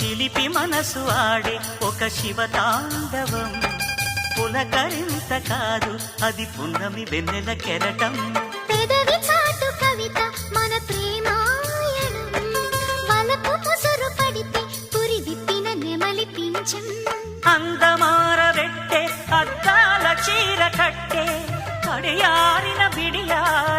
చిలిపి మనసు ఆడే ఒక శివ తాండవం పులకరింత కాదు అది పున్నమి వెన్నెల కెరటం. పెదవి అందమారబెట్టే అద్దాల చీర కట్టే కడియారిన బిడియారి